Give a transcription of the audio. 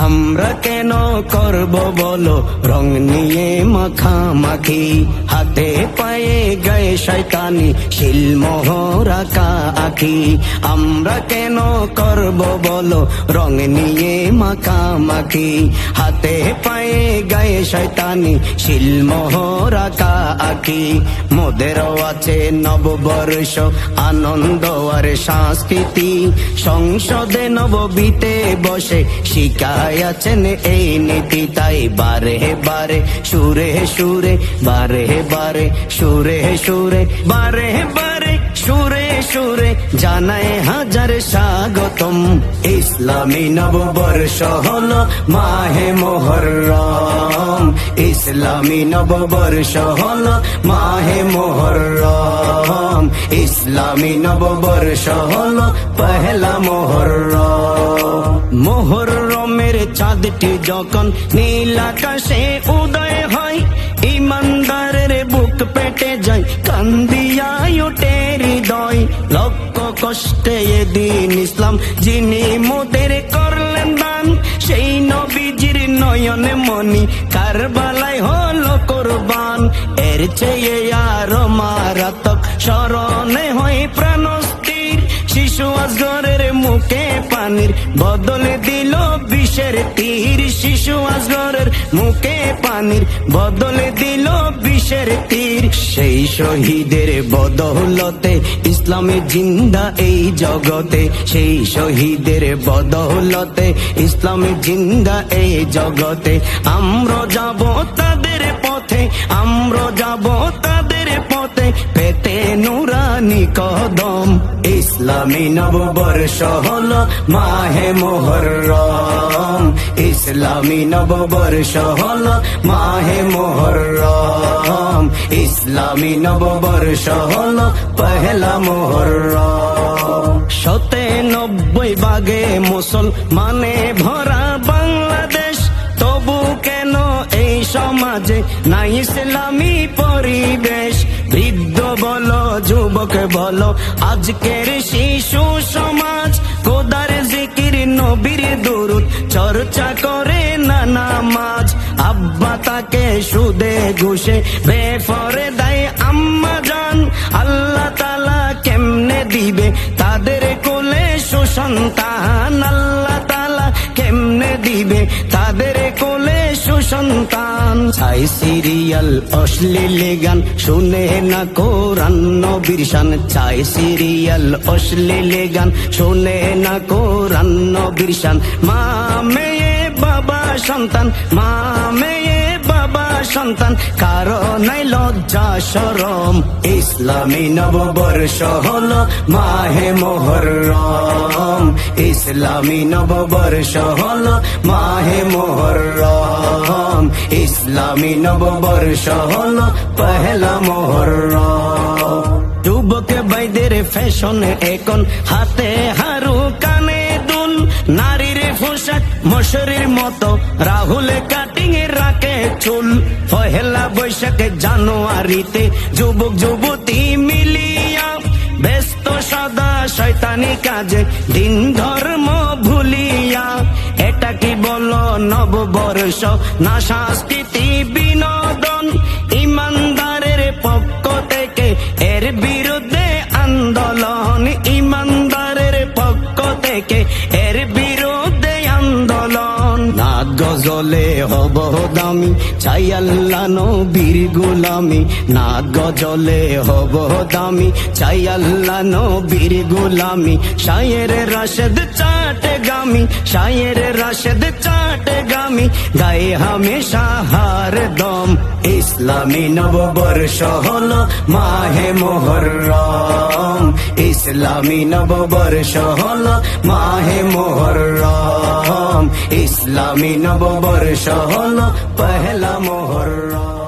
আমরা কেন করব বলো? রং নিয়ে মাখামাখি হাতে পায়ে গায়ে শয়তানি শিলমোহরাকা আখি আমরা কেন করব বলো? রং নিয়ে মাখামাখি হাতে পায়ে গায়ে শয়তানি শিলমোহরাকা আখি মোদেরও আছে নববর্ষ, আনন্দ আর সংস্কৃতি। সংসদে নববিতে বসে শিকায় আছেন এই নীতি। তাই বারে বারে, সুরে সুরে, বারে বারে, সুরে সুরে, বারে বারে, সুরে সুরে জানায় হাজার স্বাগতম। ইসলামী নববর্ষ হলো মাহে মোহরম। ইসলামী নববর্ষ হলো মাহে মোহরম। ইসলামী নববর্ষ হলো পহেলা মোহরম। মোহরমের চাঁদটি যখন নীল আকাশে উদয় হয়, ইমানদারের বুক পেটে যায়, কান্দিয়ায় ওঠে লক্ষ কষ্টে এদিন ইসলাম, যিনি মোদের করলেন দান সেই নবীজির নয়নে মনি কারবালায় হলো কোরবান। এর চেয়ে আর মারাত্মক স্মরণে হয় প্রাণস্থির, শিশু আজগরের মুখে পানির বদলে দিল বিষের তীর। শিশু আজগরের মুখে পানির বদলে দিল বিষের তীর, সেই শহীদের বদৌলতে ইসলামে জিন্দা এই জগতে, সেই শহীদের বদৌলতে ইসলামে জিন্দা এই জগতে। আমরা যাব তাদের পথে, আমরা যাব তাদের কদম ইসলামী নববর্ষ হলো মাহে মোহরম। ইসলামী নববর্ষ হলো মাহে মোহরম। ইসলামী নববর্ষ হলো পহেলা মোহরম। সতে নব্বই বাগে মুসলমানে ভরা বাংলাদেশ, তবু কেন এই সমাজে নাই ইসলামী পরিবেশ? বলো, যুবক বলো। আজকের শিশু সমাজ কোদার জিকির, নবীর দুরুদ। চর্চা করে না নামাজ আব্বা তাকে সুদে ঘুষে বেফরে দেয় আম্মা জান। আল্লাহ তালা কেমনে দিবে? তাদের কোলে সুসন্তান আল্লাহ তালা কেমনে দিবে? তাদের কোলে সুসন্তান ছাই সিরিয়াল, অশ্লীল গান, শুনে না কোরআন নবীর শান। চাই সিরিয়াল, অশ্লীল গান, শুনে না কোরআন নবীর শান। মা, মেয়ে, বাবা, সন্তান, মা, মেয়ে সন্তান, কারও নাই লজ্জা, সরম। ইসলামী নববর্ষ হলো মাহে মোহরম। ইসলামী নববর্ষ হলো মাহে মোহরম। ইসলামী নববর্ষ হলো পহেলা মোহরম। যুবক বাইদের ফ্যাশন এখন হাতে হারু মশরির মতো রাহুল কাটিং এ রাখে চুল। পহেলা বৈশাখে জানুয়ারিতে যুবক যুবতী মিলিয়া ব্যস্ত সদা শয়তানি কাজে দিন ধর্ম ভুলিয়া। এটা কি বলো নববর্ষ না সংস্কৃতি বিনোদন? ইমানদারের পক্ষ থেকে এর বিরুদ্ধে আন্দোলন। ইমানদারের পক্ষ থেকে গজলে হব দামি। চাই আল্লাহ নবীর গুলামি। না গজলে হব দামি। চাই আল্লাহ নবীর গুলামি। শায়ের রাশেদ চাট গামি। শায়ের রাশেদ চাট গামি। গায়ে হামেশা হার দম। ইসলামী নববর্ষ হলো মাহে মোহরম। ইসলামী নববর্ষ হলো মাহে মোহরম। ইসলামী নববর্ষ হল পহলা মোহরম